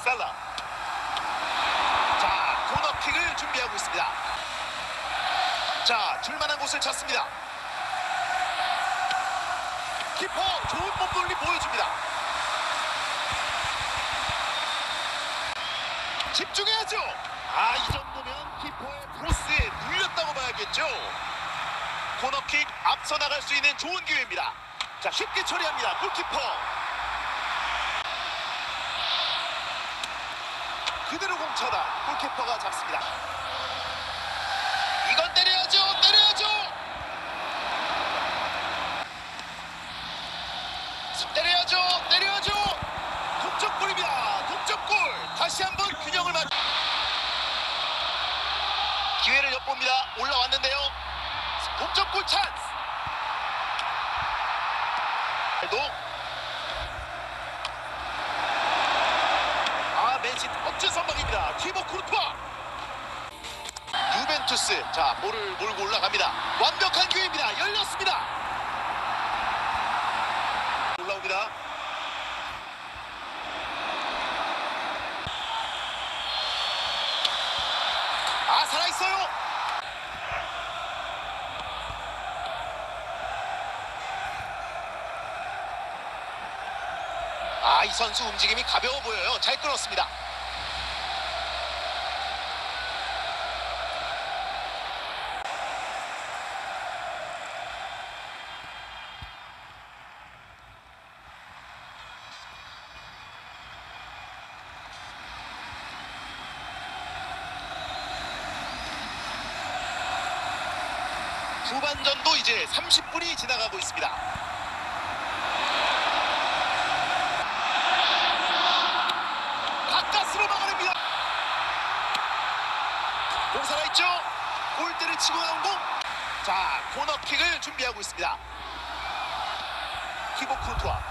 살라. 자, 코너킥을 준비하고 있습니다. 자, 줄만한 곳을 찾습니다. 키퍼 좋은 몸돌리 보여줍니다. 집중해야죠. 아, 이 정도면 키퍼의 크로스에 눌렸다고 봐야겠죠. 코너킥 앞서 나갈 수 있는 좋은 기회입니다. 자, 쉽게 처리합니다. 골키퍼. 그대로 공 차단. 골키퍼가 잡습니다. 이건 때려야죠. 때려야죠. 때려야죠. 때려야죠. 동점골입니다. 동점골. 다시 한번 균형을 맞. 기회를 엿봅니다. 올라왔는데요. 동점골 찬스. 도 아, 맨시티 멋진 선방입니다. 티보 쿠르투아. 유벤투스 자 볼을 몰고 올라갑니다. 완벽한 기회입니다. 열렸습니다. 올라옵니다. 아 살아있어요. 아 이 선수 움직임이 가벼워 보여요. 잘 끊었습니다. 후반전도 이제 30분이 지나가고 있습니다. 가까스로 막아냅니다. 공 살아있죠? 골대를 치고 나온 공. 자, 코너킥을 준비하고 있습니다. 키보 크루트와